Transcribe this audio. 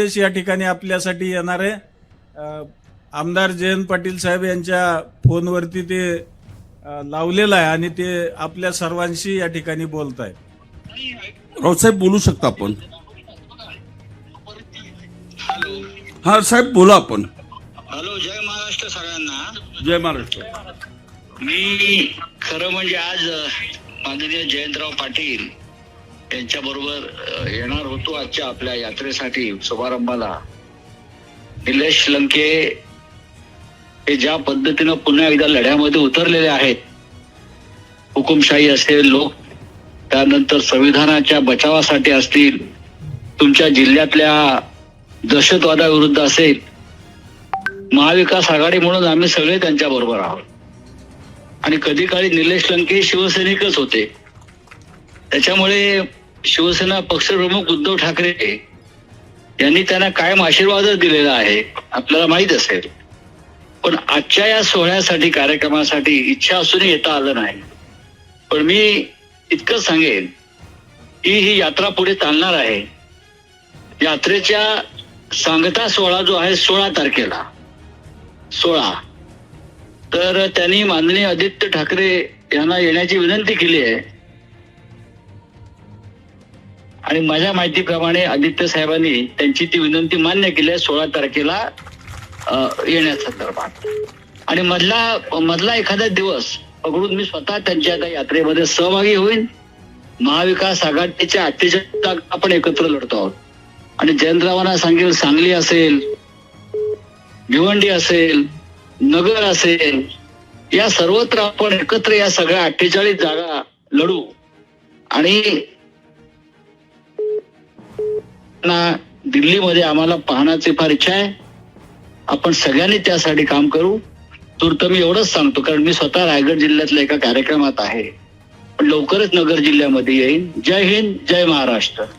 देश या ठिकाणी आपल्यासाठी येणार आहे. आमदार जयंत पाटील साहेब यांच्या फोनवरती ते लावलेलं आहे आणि ते आपल्या सर्वांशी या ठिकाणी बोलत आहेत राऊतसाहेब बोलू शकता आपण? हा साहेब बोला आपण. हॅलो जय महाराष्ट्र सगळ्यांना. जय महाराष्ट्र. मी खरं म्हणजे आज माननीय जयंतराव पाटील त्यांच्या बरोबर येणार होतो आजच्या आपल्या यात्रेसाठी शुभारंभाला. निलेश लंके हे ज्या पद्धतीनं पुन्हा एकदा लढ्यामध्ये उतरलेले आहेत हुकुमशाही असेल लोक त्यानंतर संविधानाच्या बचावासाठी असतील तुमच्या जिल्ह्यातल्या दहशतवादाविरुद्ध असेल महाविकास आघाडी म्हणून आम्ही सगळे त्यांच्या बरोबर आहोत. आणि कधी काळी निलेश लंके शिवसैनिकच होते. त्याच्यामुळे शिवसेना पक्षप्रमुख उद्धव ठाकरे यांनी त्यांना कायम आशीर्वादच दिलेला आहे आपल्याला माहीत असेल. पण आजच्या या सोहळ्यासाठी कार्यक्रमासाठी इच्छा असूनही येता आलं नाही. पण मी इतकंच सांगेन की ही यात्रा पुढे चालणार आहे. यात्रेच्या सांगता सोहळा जो आहे सोळा तारखेला. सोळा. तर त्यांनी माननीय आदित्य ठाकरे यांना येण्याची विनंती केली आहे. आणि माझ्या माहितीप्रमाणे आदित्य साहेबांनी त्यांची ती विनंती मान्य केली आहे सोळा तारखेला येण्यासंदर्भात आणि मधला मधला एखादा दिवस पकडून मी स्वतः त्यांच्या त्या यात्रेमध्ये सहभागी होईन. महाविकास आघाडीच्या अठ्ठेचाळीस जागा आपण एकत्र लढतो आहोत. आणि जयंतरावांना सांगेल सांगली असेल भिवंडी असेल नगर असेल या सर्वत्र आपण एकत्र या सगळ्या अठ्ठेचाळीस जागा लढू. आणि दिल्लीमध्ये आम्हाला पाहण्याची फार इच्छा आहे. आपण सगळ्यांनी त्यासाठी काम करू. तूर्त मी एवढंच सांगतो कारण मी स्वतः रायगड जिल्ह्यातल्या एका कार्यक्रमात आहे. पण लवकरच नगर जिल्ह्यामध्ये येईन. जय हिंद जय महाराष्ट्र.